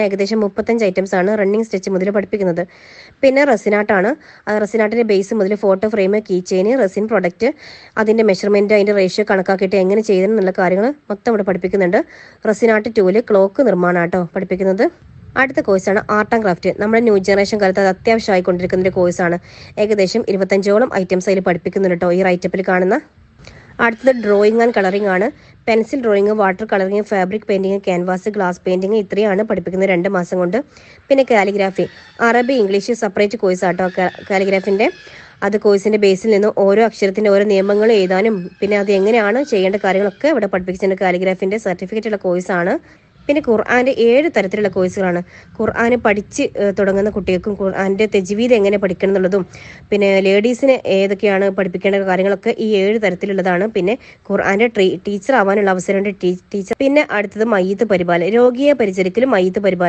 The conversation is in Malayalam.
ഏകദേശം മുപ്പത്തഞ്ച് ഐറ്റംസ് ആണ് റണ്ണിങ് സ്റ്റിച്ച് മുതൽ പഠിപ്പിക്കുന്നത്. പിന്നെ റെസിനാട്ടാണ് ആ റെസിനാട്ടിന്റെ ബേസ് മുതൽ photo frame key chain resin product അതിന്റെ മെഷർമെന്റ് അതിന്റെ റേഷ്യോ കണക്കാക്കിയിട്ട് എങ്ങനെ ചെയ്യണം എന്നുള്ള കാര്യങ്ങൾ മൊത്തം ഇവിടെ പഠിപ്പിക്കുന്നുണ്ട്. റെസിനാട്ട് ടൂൽ ക്ലോക്ക് നിർമ്മാണം ആട്ടോ പഠിപ്പിക്കുന്നത്. അടുത്ത കോഴ്സാണ് ആർട്ട് ആൻഡ് ക്രാഫ്റ്റ് നമ്മുടെ ന്യൂ ജനറേഷൻ കാലത്ത് അത് അത്യാവശ്യമായി കൊണ്ടിരിക്കുന്ന ഒരു കോഴ്സാണ് ഏകദേശം ഇരുപത്തഞ്ചോളം ഐറ്റംസ് അതിൽ പഠിപ്പിക്കുന്നുണ്ട് കേട്ടോ ഈ റൈറ്റപ്പിൽ കാണുന്ന. അടുത്തത് ഡ്രോയിങ് ആൻഡ് കളറിംഗ് ആണ്. Pencil drawing water colouring fabric painting canvas glass painting ഇത്രയാണ് പഠിപ്പിക്കുന്നത് രണ്ട് മാസം കൊണ്ട്. പിന്നെ കാലിഗ്രാഫി. അറബി ഇംഗ്ലീഷ് സെപ്പറേറ്റ് കോഴ്സ് ആട്ടോ കാലിഗ്രാഫിന്റെ. അത് കോഴ്സിന്റെ ബേസിൽ നിന്ന് ഓരോ അക്ഷരത്തിന്റെ ഓരോ നിയമങ്ങൾ എഴുതാനും പിന്നെ അത് എങ്ങനെയാണ് ചെയ്യേണ്ട കാര്യങ്ങളൊക്കെ ഇവിടെ പഠിപ്പിച്ചിട്ടുണ്ട്. കാലിഗ്രാഫിന്റെ സർട്ടിഫിക്കറ്റ് ഉള്ള കോഴ്സാണ് പിന്നെ ഖുർആന്റെ ഏഴ് തരത്തിലുള്ള കോഴ്സുകളാണ്. ഖുർആൻ പഠിച്ച് തുടങ്ങുന്ന കുട്ടികൾക്കും ഖുർആന്റെ തെജ്വീത് എങ്ങനെ പഠിക്കണം എന്നുള്ളതും പിന്നെ ലേഡീസിന് ഏതൊക്കെയാണ് പഠിപ്പിക്കേണ്ട കാര്യങ്ങളൊക്കെ ഈ ഏഴ് തരത്തിലുള്ളതാണ്. പിന്നെ ഖുർആന്റെ ടീച്ചർ ആവാനുള്ള അവസരമുണ്ട് ടീച്ചർ. പിന്നെ അടുത്തത് മയ്യത്ത് പരിപാലനം രോഗിയെ പരിചരിക്കലും മയ്യത്ത് പരിപാലനം